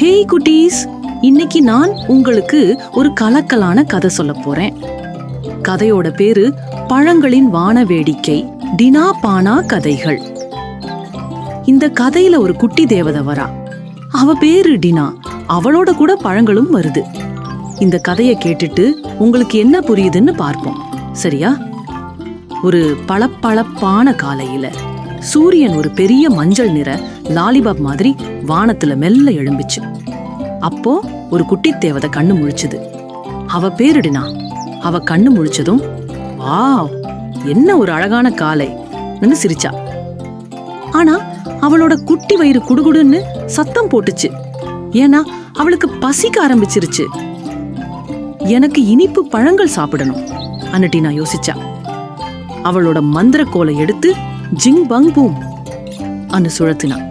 Hey குட்டீஸ் இன்னைக்கு நான் உங்களுக்கு ஒரு கலக்கலான கதை சொல்ல போறேன். கதையோட பேரு பழங்களின் வான வேடிக்கை டினா பானா கதைகள். இந்த கதையில ஒரு குட்டி தேவதை வரா. அவ பேரு டினா. அவளோட கூட பழங்களும் வருது. இந்த கதையை கேட்டுட்டு உங்களுக்கு என்ன புரியுதுன்னு பார்ப்போம். சரியா? ஒரு பளபளப்பான காலையில. சூரியன் ஒரு பெரிய மஞ்சள் நிற லாலிபாப் மாதிரி வானத்துல மெல்ல எழும்பிச்சு. அப்போ ஒரு குட்டி தேவதை கண்ணு முழிச்சுது. அவ பேரிடுனா அவ கண்ணு முழிச்சதும் வா என்ன ஒரு அழகான காலை சிரிச்சா. ஆனா அவளோட குட்டி வயிறு குடுகுடுன்னு சத்தம் போட்டுச்சு. ஏன்னா அவளுக்கு பசிக்க ஆரம்பிச்சிருச்சு. எனக்கு இனிப்பு பழங்கள் சாப்பிடணும் அன்னட்டி நான் யோசிச்சா. அவளோட மந்திர கோலை எடுத்து ஜிங் பங் பூம். அன்னு சுழத்தினான்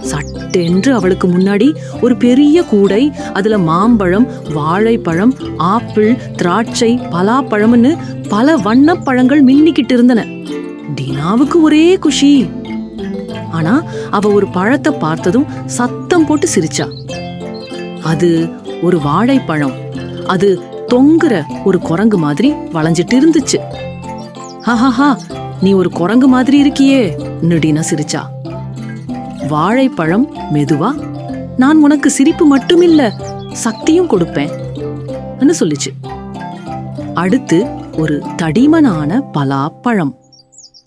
சட்டென்று அவளுக்கு முன்னாடி ஒரு பெரிய கூடை அதுல மாம்பழம் வாழைப்பழம் ஆப்பிள் திராட்சை பலாப்பழம்னு பல வண்ணப்பழங்கள் மின்னிக்கிட்டு இருந்தன டீனாவுக்கு ஒரே குஷி. ஆனா அவ ஒரு பழத்தை பார்த்ததும் சத்தம் போட்டு சிரிச்சா. அது ஒரு வாழைப்பழம். அது தொங்குற ஒரு குரங்கு மாதிரி வளைஞ்சிட்டு இருந்துச்சு ஹஹஹா நீ ஒரு குரங்கு மாதிரி இருக்கியே நுடினா சிரிச்சா. வாழைப்பழம் மெதுவா நான் உனக்கு சிரிப்பு மட்டுமில்ல சக்தியும் கொடுப்பேன் சொல்லிச்சு. அடுத்து ஒரு தடிமனான பலாப்பழம்.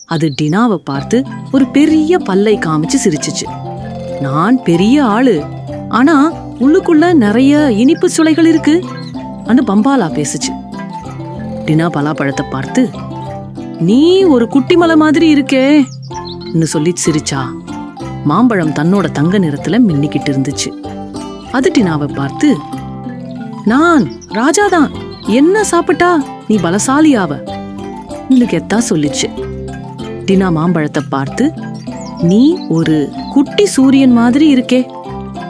அது டினாவை பார்த்து ஒரு பெரிய பல்லை காமிச்சு சிரிச்சுச்சு. நான் பெரிய ஆளு ஆனா உள்ளுக்குள்ள நிறைய இனிப்பு சுளைகள் இருக்கு அன்னு பம்பாலா பேசுச்சு. டினா பலாப்பழத்தை பார்த்து நீ ஒரு குட்டி மலை மாதிரி இருக்கேன்னு சொல்லி சிரிச்சா. மாம்பழம் தன்னோட தங்க நிறத்துல மின்னிக்கிட்டு இருந்துச்சு. அது டினாவை பார்த்து நான் ராஜாதான் என்ன சாப்பிட்டா? நீ பலசாலியாவ கெத்தா சொல்லிச்சு. டினா மாம்பழத்தை பார்த்து நீ ஒரு குட்டி சூரியன் மாதிரி இருக்கே.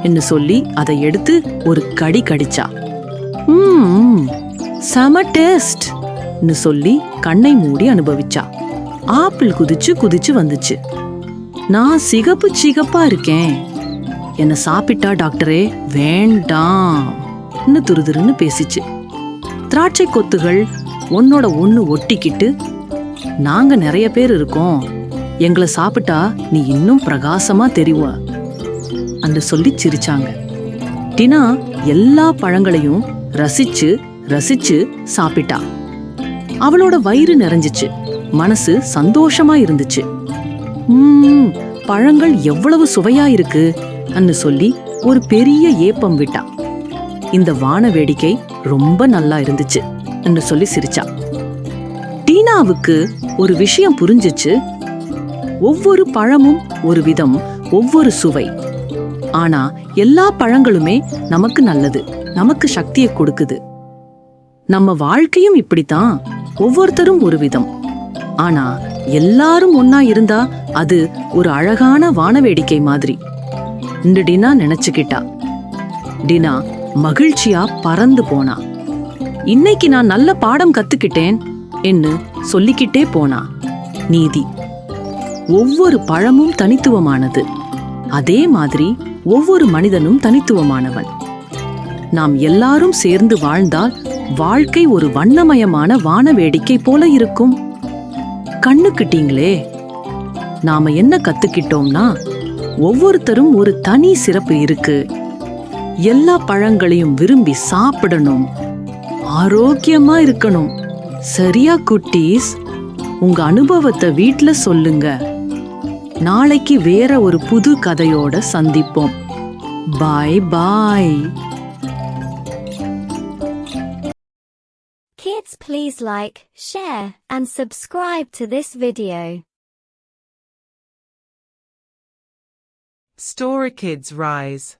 என்று சொல்லி அதை எடுத்து ஒரு கடி கடிச்சா. ம் செம டேஸ்ட். சொல்லி கண்ணை மூடி அனுபவிச்சா. ஆப்பிள் குதிச்சு குதிச்சு வந்துச்சு. நான் சிகப்பு சிகப்பா இருக்கேன். என்ன சாப்பிட்டா டாக்டரே வேண்டாம் துருதுருன்னு பேசிச்சு. திராட்சை கொத்துகள் ஒன்னோட ஒன்று ஒட்டிக்கிட்டு நாங்க நிறைய பேர் இருக்கோம். எங்களை சாப்பிட்டா நீ இன்னும் பிரகாசமா தெரிவ அன்று சொல்லி சிரிச்சாங்க. டினா எல்லா பழங்களையும் ரசிச்சு ரசிச்சு சாப்பிட்டா. அவளோட வயிறு நிறைஞ்சிச்சு. மனசு சந்தோஷமா இருந்துச்சு. உம் பழங்கள் எவ்வளவு சுவையா இருக்கு அன்னு சொல்லி ஒரு பெரிய ஏப்பம் விட்டா. இந்த வான வேடிக்கை ரொம்ப நல்லா இருந்துச்சு என்று சொல்லி சிரிச்சா. டீனாவுக்கு ஒரு விஷயம் புரிஞ்சிச்சு. ஒவ்வொரு பழமும் ஒரு விதம் ஒவ்வொரு சுவை. ஆனா எல்லா பழங்களுமே நமக்கு நல்லது நமக்கு சக்தியை கொடுக்குது. நம்ம வாழ்க்கையும் இப்படித்தான். ஒவ்வொருத்தரும் ஒரு விதம் ஆனா எல்லாரும் ஒன்னா இருந்தா அது ஒரு அழகான வானவேடிக்கை மாதிரி. டினா நினைச்சுக்கிட்டா. டினா மகிழ்ச்சியா பறந்து போனா. இன்னைக்கு நான் நல்ல பாடம் கத்துக்கிட்டேன் என்று சொல்லிக்கிட்டே போனா. நீதி. ஒவ்வொரு பழமும் தனித்துவமானது. அதே மாதிரி ஒவ்வொரு மனிதனும் தனித்துவமானவன். நாம் எல்லாரும் சேர்ந்து வாழ்ந்தால் வாழ்க்கை ஒரு வண்ணமயமான வான வேடிக்கை போல இருக்கும். கண்ணுக்கிட்டீங்களே நாம என்ன கத்துக்கிட்டோம்னா ஒவ்வொருத்தரும் ஒரு தனி சிறப்பு இருக்கு. எல்லா பழங்களையும் விரும்பி சாப்பிடணும். ஆரோக்கியமா இருக்கணும். சரியா குட்டீஸ்? உங்க அனுபவத்தை வீட்ல சொல்லுங்க. நாளைக்கு வேற ஒரு புது கதையோட சந்திப்போம். பாய் பாய். Please like, share, and subscribe to this video. Story Kids Rise